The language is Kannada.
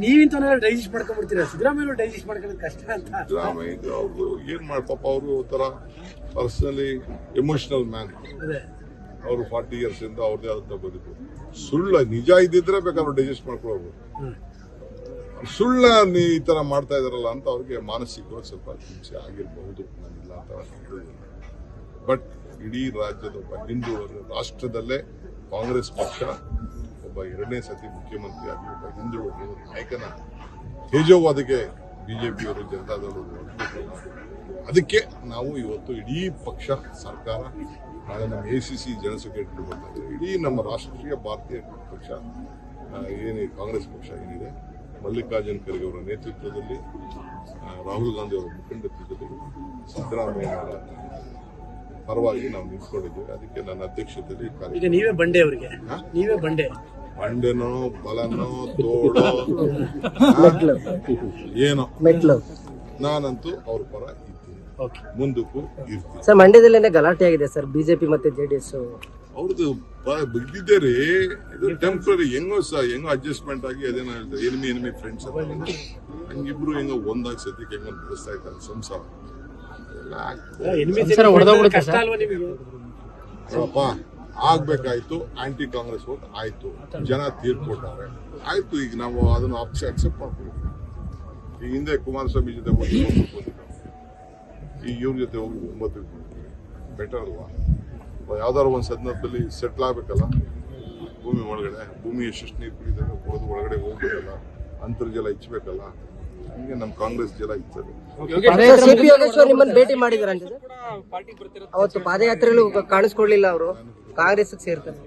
ನೀವಿಂತವನ್ನೆಲ್ಲ ಡೈಜೆಸ್ಟ್ ಮಾಡ್ಕೊಂಡ್ಬಿಡ್ತೀರಾ? ಸಿದ್ದರಾಮಯ್ಯ ಡೈಜೆಸ್ಟ್ ಮಾಡ್ಕೊಳ್ಳೋದು ಕಷ್ಟ ಅಂತ. ಸಿದ್ದರಾಮಯ್ಯ ಅವರು ಏನ್ ಮಾಡಿ ಪಾಪ ಅವರು ಒಂಥರ ಪರ್ಸನಲಿ ಎಮೋಷನಲ್ ಮ್ಯಾನ್ ಅವರು ಫಾರ್ಟಿ ಇಯರ್ಸ್ ಇಂದ ಅವ್ರದೇ ಆದಂತ ಬದುಕು ಸುಳ್ಳ ನಿಜ ಇದ್ದಿದ್ರೆ ಬೇಕಾದ್ರೆ ಡೈಜೆಸ್ಟ್ ಮಾಡ್ಕೊಳ್ಬೋದು ಸುಳ್ಳ ನೀ ಈ ತರ ಮಾಡ್ತಾ ಇದಾರಲ್ಲ ಅಂತ ಅವ್ರಿಗೆ ಮಾನಸಿಕವಾಗಿ ಸ್ವಲ್ಪ ಹಿಂಸೆ ಆಗಿರಬಹುದು. ನಾನಿಲ್ಲ ಅಂತ ಬಟ್ ಇಡೀ ರಾಜ್ಯದ ಹಿಂದೂ ರಾಷ್ಟ್ರದಲ್ಲೇ ಕಾಂಗ್ರೆಸ್ ಪಕ್ಷ ಒಬ್ಬ ಎರಡನೇ ಸತಿ ಮುಖ್ಯಮಂತ್ರಿಯಾಗಿ ಒಬ್ಬ ಹಿಂದುಳಿದ ನಾಯಕನ ತೇಜೋವಾದಕ್ಕೆ ಬಿಜೆಪಿಯವರು ಜನತಾದಳರು ಅದಕ್ಕೆ ನಾವು ಇವತ್ತು ಇಡೀ ಪಕ್ಷ ಸರ್ಕಾರ ನಾಳೆ ನಮ್ಮ ಎ ಸಿ ಸಿ ಜನಸಂಖ್ಯೆ ಸೆಕ್ರೆಟರಿ ಬರ್ತಾರೆ ಇಡೀ ನಮ್ಮ ರಾಷ್ಟ್ರೀಯ ಭಾರತೀಯ ಪಕ್ಷ ಏನು ಕಾಂಗ್ರೆಸ್ ಪಕ್ಷ ಏನಿದೆ ಮಲ್ಲಿಕಾರ್ಜುನ್ ಖರ್ಗೆ ಅವರ ನೇತೃತ್ವದಲ್ಲಿ ರಾಹುಲ್ ಗಾಂಧಿ ಅವರ ಮುಖಂಡತ್ವದಲ್ಲಿ ಸಿದ್ದರಾಮಯ್ಯ ಅವರ ಪರವಾಗಿ ನಾವು ನಿಂತ್ಕೊಂಡಿದ್ದೇವೆ. ಅದಕ್ಕೆ ನನ್ನ ಅಧ್ಯಕ್ಷತೆಯಲ್ಲಿ ನೀವೇ ಬಂಡೆ ಅವರಿಗೆ. ನೀವೇ ಬಂಡೆ. ಬಂಡೆನೋ ಬಲನೋ ತೋಡೋ ಏನೋ. ಮೆಟ್ಲು ನಾನಂತೂ ಅವ್ರ ಪರ ಇದ್ದೀನಿ. ಓಕೆ ಮುಂದಕ್ಕೂ ಇರ್ತೀನಿ. ಸರ್ ಮಂಡ್ಯದಲ್ಲೇನೆ ಗಲಾಟೆ ಆಗಿದೆ ಸರ್ ಬಿಜೆಪಿ ಮತ್ತೆ ಜೆಡಿಎಸ್ ಅವ್ರದ್ದು ಬಿದ್ದಿದ್ದೇ ರೀ. ಇದು ಟೆಂಪ್ರರಿ ಹೆಂಗೋ ಸರ್ ಹೆಂಗೋ ಅಡ್ಜಸ್ಟ್ಮೆಂಟ್ ಆಗಿ ಅದೇನೋ ಹೇಳ್ತಾರೆ ಎನಿಮಿ ಎನಿಮಿ ಫ್ರೆಂಡ್ಸ್ ಅಂತ ಹಂಗಿಬ್ರು ಹೆಂಗೋ ಒಂದಾಗ ಸದ್ಯಕ್ಕೆ ಹೆಂಗೋ ನಡೆಸ್ತಾ ಇದ್ದಾರೆ ಸಂಸಾರ. ಎಲ್ಲ ಆಗ್ತದೆ. ಕಷ್ಟ ಅಲ್ವಾ ನಿಮಗೆ? ನೋಡಪ್ಪ ಆಗ್ಬೇಕಾಯ್ತು ಆಂಟಿ ಕಾಂಗ್ರೆಸ್ ವೋಟ್ ಆಯ್ತು. ಜನ ತೀರ್ಕೊಟ್ಟಾರೆ ಆಯ್ತು ಈಗ ನಾವು ಅದನ್ನು ಅಕ್ಸೆಪ್ಟ್ ಮಾಡ್ತೀವಿ ಈಗ ಹಿಂದೆ ಕುಮಾರಸ್ವಾಮಿ ಜೊತೆ ಹೋಗಿ. ಈಗ ಇವ್ರ ಜೊತೆ ಹೋಗಿ ಒಂಬತ್ತು ಬೆಟರ್ ಅಲ್ವಾ? ಯಾವ್ದಾದ್ರು ಒಂದು ಸದನದಲ್ಲಿ ಸೆಟ್ಲ್ ಆಗ್ಬೇಕಲ್ಲ? ಭೂಮಿ ಒಳಗಡೆ ಭೂಮಿ ಎಷ್ಟೆಷ್ಟು ನೀರು ಕುಡಿದಾಗ ಕುಡಿದು ಒಳಗಡೆ ಹೋಗ್ಬೇಕಲ್ಲ? ಅಂತರ್ಜಲ ಇಚ್ಚಬೇಕಲ್ಲ ಹೀಗೆ ನಮ್ಮ ಕಾಂಗ್ರೆಸ್ ಜಲ ನಿಮ್ಮನ್ನ ಭೇಟಿ ಮಾಡಿದ್ರ ಅವತ್ತು ಪಾದಯಾತ್ರೆಯಲ್ಲೂ ಕಾಣಿಸ್ಕೊಳ್ಳಿಲ್ಲ ಅವರು. ಕಾಂಗ್ರೆಸ್ ಸೇರ್ತಾರೆ.